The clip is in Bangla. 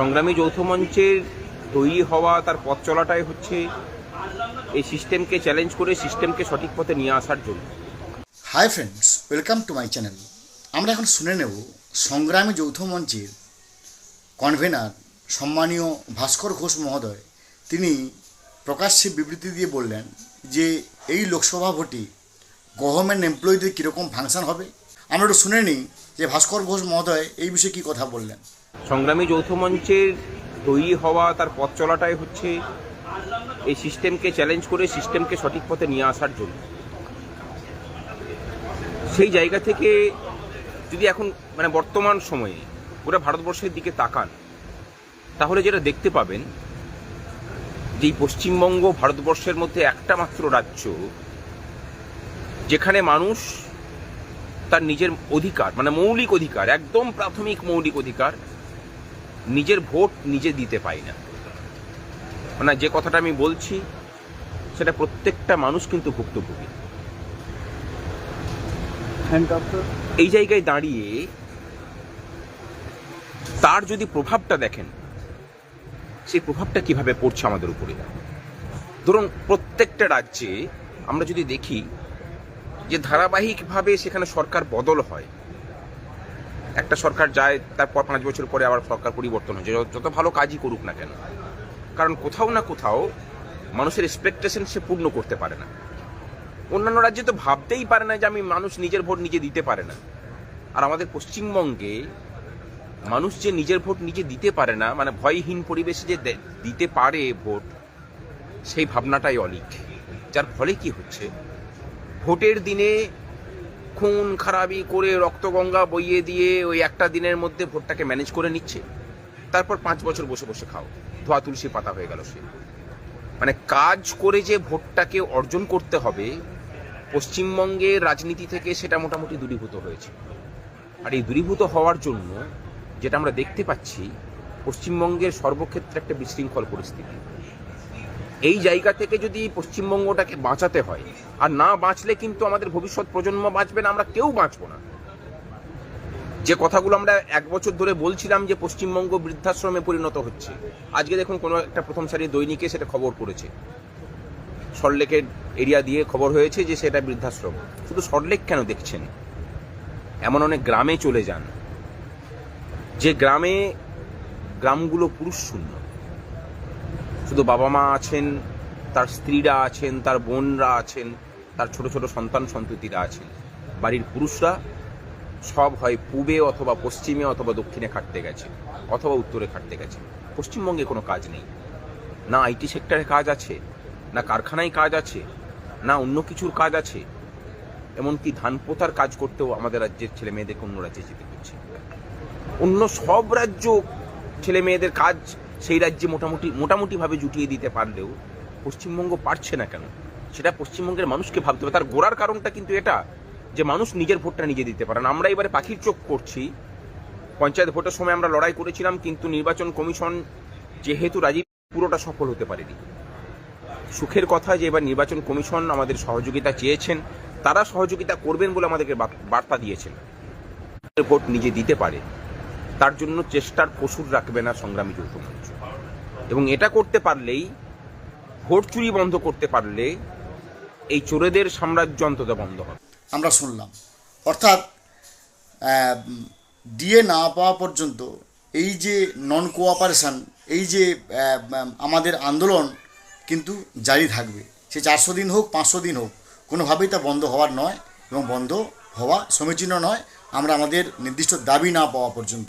সংগ্রামী যৌথ মঞ্চের তৈরি হওয়া, তার পথ চলাটাই হচ্ছে এই সিস্টেমকে চ্যালেঞ্জ করে সিস্টেমকে সঠিক পথে নিয়ে আসার জন্য। Hi friends welcome to my channel আমরা এখন শুনে নেব সংগ্রামী যৌথ মঞ্চের কনভেনার সম্মানীয় ভাস্কর ঘোষ মহোদয়। তিনি প্রকাশ্যে বিবৃতি দিয়ে বললেন যে, এই লোকসভা ভোটে গভর্নমেন্ট এমপ্লয়ীদের কীরকম ফাংশন হবে? আমরা একটু শুনে নিই যে ভাস্কর ঘোষ মহোদয় এই বিষয়ে কী কথা বললেন। সংগ্রামী যৌথ মঞ্চের তৈরি হওয়া, তার পথ চলাটাই হচ্ছে এই সিস্টেমকে চ্যালেঞ্জ করে সিস্টেমকে সঠিক পথে নিয়ে আসার জন্য। সেই জায়গা থেকে যদি এখন মানে বর্তমান সময়ে পুরো ভারতবর্ষের দিকে তাকান, তাহলে যেটা দেখতে পাবেন যে পশ্চিমবঙ্গ ভারতবর্ষের মধ্যে একটা মাত্র রাজ্য যেখানে মানুষ তার নিজের অধিকার মানে মৌলিক অধিকার, একদম প্রাথমিক মৌলিক অধিকার নিজের ভোট নিজে দিতে পায় না। মানে যে কথাটা আমি বলছি সেটা প্রত্যেকটা মানুষ কিন্তু ভুক্তভোগী। এই জায়গায় দাঁড়িয়ে তার যদি প্রভাবটা দেখেন সেই প্রভাবটা কীভাবে পড়ছে আমাদের উপরে? ধরুন প্রত্যেকটা রাজ্যে আমরা যদি দেখি যে ধারাবাহিকভাবে সেখানে সরকার বদল হয় একটা সরকার যায় তারপর পাঁচ বছর পরে আবার সরকার পরিবর্তন হয়েছে যত- ভালো কাজই করুক না কেন। কারণ কোথাও না কোথাও মানুষের এক্সপেকটেশন সে পূর্ণ করতে পারে না। অন্যান্য রাজ্যে তো ভাবতেই পারে না যে আমি মানুষ নিজের ভোট নিজে দিতে পারে না। আর আমাদের পশ্চিমবঙ্গে মানুষ যে নিজের ভোট নিজে দিতে পারে না মানে ভয়হীন পরিবেশে যে দিতে পারে ভোট, সেই ভাবনাটাই অলিক। যার ফলে কি হচ্ছে? ভোটের দিনে খুন, খারাপি করে রক্তগঙ্গা বইয়ে দিয়ে ওই একটা দিনের মধ্যে ভোটটাকে ম্যানেজ করে নিচ্ছে। তারপর পাঁচ বছর বসে বসে খাও। ধোয়া তুলসী পাতা হয়ে গেল সে। মানে কাজ করে যে ভোটটাকে অর্জন করতে হবে, পশ্চিমবঙ্গের রাজনীতি থেকে সেটা মোটামুটি দূরীভূত হয়েছে। আর এই দূরীভূত হওয়ার জন্য যেটা আমরা দেখতে পাচ্ছি, পশ্চিমবঙ্গের সর্বক্ষেত্রে একটা বিশৃঙ্খল পরিস্থিতি। এই জায়গা থেকে যদি পশ্চিমবঙ্গটাকে বাঁচাতে হয়, আর না বাঁচলে কিন্তু আমাদের ভবিষ্যৎ প্রজন্ম বাঁচবে না, আমরা কেউ বাঁচবো না। যে কথাগুলো আমরা এক বছর ধরে বলছিলাম যে পশ্চিমবঙ্গ বৃদ্ধাশ্রমে পরিণত হচ্ছে, আজকে দেখুন কোনো একটা প্রথম সারির দৈনিকে সেটা খবর করেছে সল্টলেকের এরিয়া দিয়ে খবর হয়েছে যে সেটা বৃদ্ধাশ্রম। শুধু সল্টলেক কেন দেখছেন? এমন অনেক গ্রামে চলে যান। যে গ্রামে গ্রামগুলো পুরুষ শূন্য শুধু বাবা মা আছেন, তার স্ত্রীরা আছেন, তার বোনরা আছেন, তার ছোট ছোট সন্তান সন্ততিরা আছেন। বাড়ির পুরুষরা সব হয় পূবে অথবা পশ্চিমে অথবা দক্ষিণে খাটতে গেছে, অথবা উত্তরে খাটতে গেছে। পশ্চিমবঙ্গে কোনো কাজ নেই। না আইটি সেক্টরে কাজ আছে, না কারখানায় কাজ আছে, না অন্য কিছুর কাজ আছে। এমনকি ধান পোতার কাজ করতেও আমাদের রাজ্যের ছেলে মেয়েদেরকে অন্য রাজ্যে যেতে হচ্ছে। অন্য সব রাজ্য ছেলে মেয়েদের কাজ সেই রাজ্যে মোটামুটি, মোটামুটিভাবে জুটিয়ে দিতে পারলেও পশ্চিমবঙ্গ পারছে না কেন? সেটা পশ্চিমবঙ্গের মানুষকে ভাবতে হবে। তার গোড়ার কারণটা কিন্তু এটা যে মানুষ নিজের ভোটটা নিজে দিতে পারে না। আমরা এবারে পাখির চোখ করছি। পঞ্চায়েত ভোটের সময় আমরা লড়াই করেছিলাম, কিন্তু নির্বাচন কমিশন যেহেতু রাজীব পুরোটা সফল হতে পারেনি। সুখের কথা যে এবার নির্বাচন কমিশন আমাদের সহযোগিতা চেয়েছেন, তারা সহযোগিতা করবেন বলে আমাদেরকে বার্তা দিয়েছেন। ভোট নিজে দিতে পারে। তার জন্য চেষ্টার কসুর রাখবে না সংগ্রামী যৌথ মঞ্চ। এবং এটা করতে পারলেই, ভোট চুরি বন্ধ করতে পারলে, এই চোরেদের সাম্রাজ্য অন্তত বন্ধ হবে। আমরা শুনলাম। অর্থাৎ ডিএ না পাওয়া পর্যন্ত এই যে নন কোঅপারেশন এই যে আমাদের আন্দোলন কিন্তু জারি থাকবে। সে চারশো দিন হোক, পাঁচশো দিন হোক, কোনোভাবেই তা বন্ধ হওয়ার নয় এবং বন্ধ হওয়া সমীচীন নয়। আমরা আমাদের নির্দিষ্ট দাবি না পাওয়া পর্যন্ত।